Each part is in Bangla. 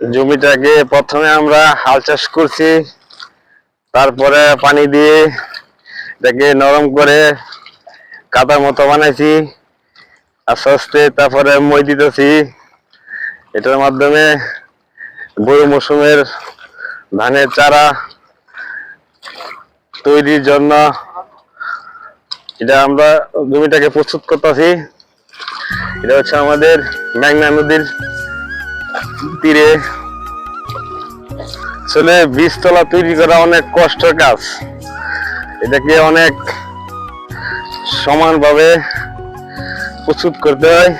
জমিটাকে প্রথমে আমরা হাল চাষ করছি, তারপরে পানি দিয়ে এটাকে নরম করে কাদার মতো বানাইছি, আস্তে আস্তে তারপরে মই দিতেছি। এটার মাধ্যমে বড় মৌসুমের ধানের চারা তৈরির জন্য এটা আমরা জমিটাকে প্রস্তুত করতেছি। এটা হচ্ছে আমাদের মেঘনা নদীর তীরে। আসলে বীজতলা তৈরি করা অনেক কষ্টের কাজ। এটাকে অনেক সমানভাবে প্রস্তুত করতে হয়।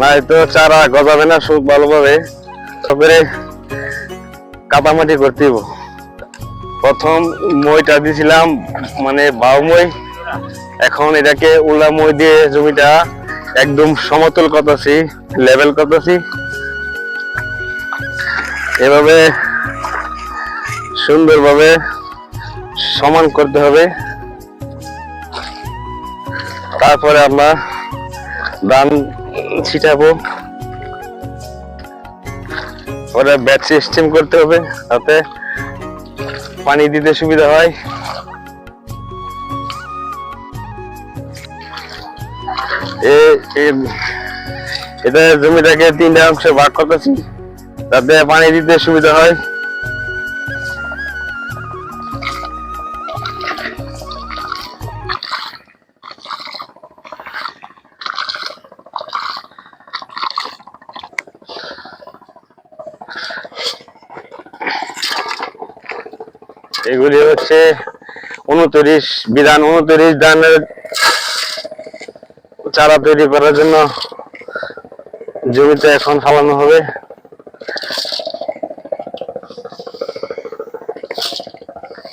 নয়তো চারা গজাবে না খুব ভালোভাবে। তারপরে কাদামাটি করতে। প্রথম মইটা দিছিলাম মানে বাউ মই। এখন এটাকে উল্লা মই দিয়ে জমিটা একদম সমতল করতেছি লেভেল করতেছি। এভাবে সুন্দরভাবে সমান করতে হবে। তারপরে আমরা ধান ছিটাবো। ওরা ব্যাট সিস্টেম করতে হবে তাতে পানি দিতে সুবিধা হয়। এটা জমিটাকে তিনটা অংশে ভাগ করতেছি। তাতে পানি দিতে সুবিধা হয়। এগুলি হচ্ছে উনত্রিশ, বিধান উনত্রিশ ধানের চারা তৈরি করার জন্য জমিতে এখন ফালানো হবে।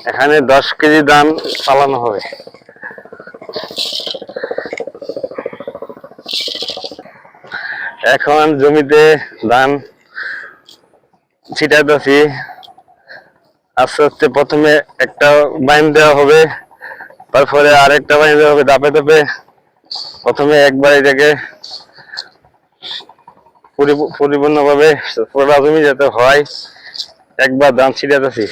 এখানে দশ কেজি ধান চালানো হবে। এখন জমিতে ধান ছিটাইতেছি। আস্তে আস্তে প্রথমে একটা বাইন দেওয়া হবে, তারপরে আরেকটা বাইন দেওয়া হবে দাপে ধাপে। প্রথমে একবার এটাকে পরিপূর্ণ ভাবে পুরো জমি যাতে হয়, একবার ধান ছিটাতেছি